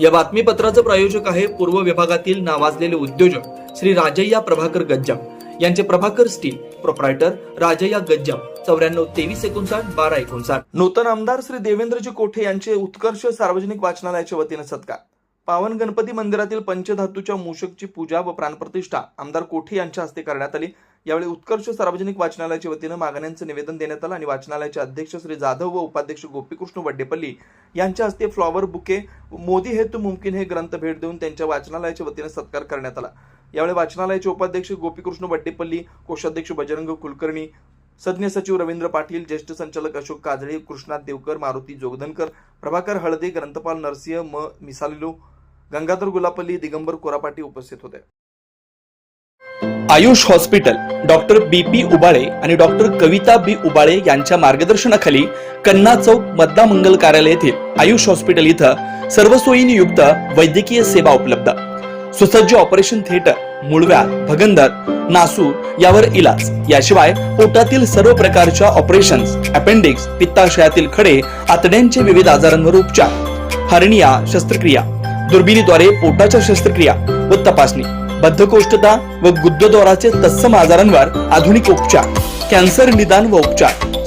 या बातमीपत्राचं प्रायोजक आहे पूर्व विभागातील नावाजलेले उद्योजक श्री राजय्या प्रभाकर गज्जाम. यांचे प्रभाकर स्टील प्रोप्रायटर राजय्या गज्जाम. चौऱ्याण्णव तेवीस एकोणसाठ बारा एकोणसाठ. नूतन आमदार श्री देवेंद्रजी कोठे यांचे उत्कर्ष सार्वजनिक वाचनालयाच्या वतीने सत्कार. पावन गणपती मंदिरातील पंचधातूच्या मूषकची पूजा व प्राणप्रतिष्ठा आमदार कोठे यांच्या हस्ते करण्यात आली. यावेळी उत्कर्ष सार्वजनिक वाचनालयाच्या वतीनं मागण्यांचं निवेदन देण्यात आलं आणि वाचनालयाचे अध्यक्ष श्री जाधव व उपाध्यक्ष गोपीकृष्ण वड्डेपल्ली यांच्या हस्ते फ्लॉवर बुके मोदी हेतू मुमकिन हे ग्रंथ भेट देऊन त्यांच्या वाचनालयाच्या वतीने सत्कार करण्यात आला. यावेळी वाचनालयाचे उपाध्यक्ष गोपीकृष्ण बड्डेपल्ली कोषाध्यक्ष बजरंग कुलकर्णी सज्ञ सचिव रवींद्र पाटील ज्येष्ठ संचालक अशोक काजळे कृष्णात देवकर मारुती जोगदनकर प्रभाकर हळदे ग्रंथपाल नरसिंह म. मिसालिलो गंगाधर गुलापल्ली दिगंबर कोरापाटी उपस्थित होते. Ayush hospital doctor B P Ubale आणि डॉक्टर कविता बी उबाळे यांच्या मार्गदर्शनाखाली कन्ना चौक मद्दामंगल मंगल कार्यालय येथील आयुष हॉस्पिटल इथं सर्व सोयींनी युक्त वैद्यकीय सेवा उपलब्ध. सुसज्ज ऑपरेशन थिएटर मुळव्या भगंदर नासू यावर इलाज. याशिवाय पोटातील सर्व प्रकारच्या ऑपरेशन अपेंडिक्स पित्ताशयातील खडे आतड्यांचे विविध आजारांवर उपचार. हर्निया शस्त्रक्रिया. दुर्बिणीद्वारे पोटाच्या शस्त्रक्रिया व तपासणी. बद्धकोष्ठता व गुद्धद्वाराचे तत्सम आजारांवर आधुनिक उपचार. कॅन्सर निदान व उपचार.